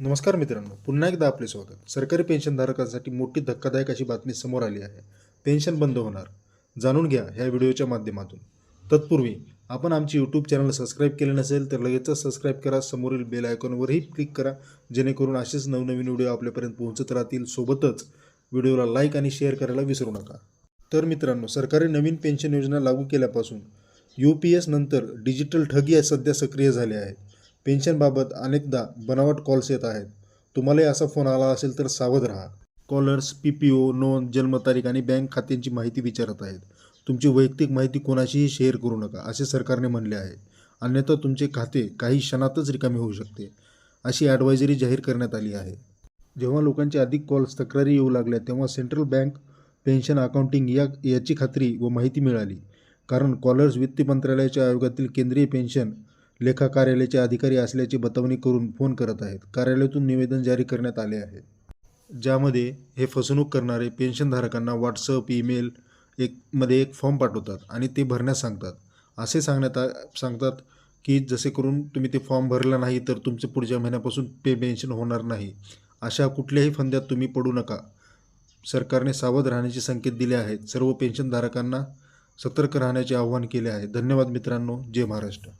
नमस्कार मित्रांनो पुन्हा एकदा आपले स्वागत. सरकारी पेन्शनधारकांसाठी मोठी धक्कादायक अशी बातमी समोर आली आहे. पेन्शन बंद होणार. जाणून घ्या ह्या व्हिडिओच्या माध्यमातून. तत्पूर्वी आपण आमची यूट्यूब चॅनल सबस्क्राईब केले नसेल तर लगेचच सबस्क्राईब करा. समोरील बेल आयकॉनवरही क्लिक करा. जेणेकरून असेच नवनवीन व्हिडिओ आपल्यापर्यंत पोहोचत राहतील. सोबतच व्हिडिओला लाईक आणि शेअर करायला विसरू नका. तर मित्रांनो सरकारी नवीन पेन्शन योजना लागू केल्यापासून यू पी एस नंतर डिजिटल ठगी सध्या सक्रिय झाले आहेत. पेन्शनबाबत अनेकदा बनावट कॉल्स येत आहेत. तुम्हालाही असा फोन आला असेल तर सावध राहा. कॉलर्स पी पी ओ नोंद जन्मतारीख आणि बँक खात्यांची माहिती विचारत आहेत. तुमची वैयक्तिक माहिती कोणाशीही शेअर करू नका असे सरकारने म्हणले आहे. अन्यथा तुमचे खाते काही क्षणातच रिकामे होऊ शकते अशी ॲडवायझरी जाहीर करण्यात आली आहे. जेव्हा लोकांचे अधिक कॉल्स तक्रारी येऊ लागल्या तेव्हा सेंट्रल बँक पेन्शन अकाउंटिंग या याची खात्री व माहिती मिळाली. कारण कॉलर्स वित्त मंत्रालयाच्या आयोगातील केंद्रीय पेन्शन लेखा कार्यालयाचे अधिकारी असल्याची बतावणी करून फोन करत आहेत. कार्यालयातून निवेदन जारी करण्यात आले आहे. ज्यामध्ये हे फसवणूक करणारे पेन्शनधारकांना व्हॉट्सअप ईमेल एक मध्ये एक फॉर्म पाठवतात आणि ते भरण्यास सांगतात. असे सांगण्यात आ सांगतात की जसे करून तुम्ही ते फॉर्म भरला नाही तर तुमचे पुढच्या महिन्यापासून पे पेन्शन होणार नाही. अशा कुठल्याही फंद्यात तुम्ही पडू नका. सरकारने सावध राहण्याचे संकेत दिले आहेत. सर्व पेन्शनधारकांना सतर्क राहण्याचे आवाहन केले आहे. धन्यवाद मित्रांनो. जय महाराष्ट्र.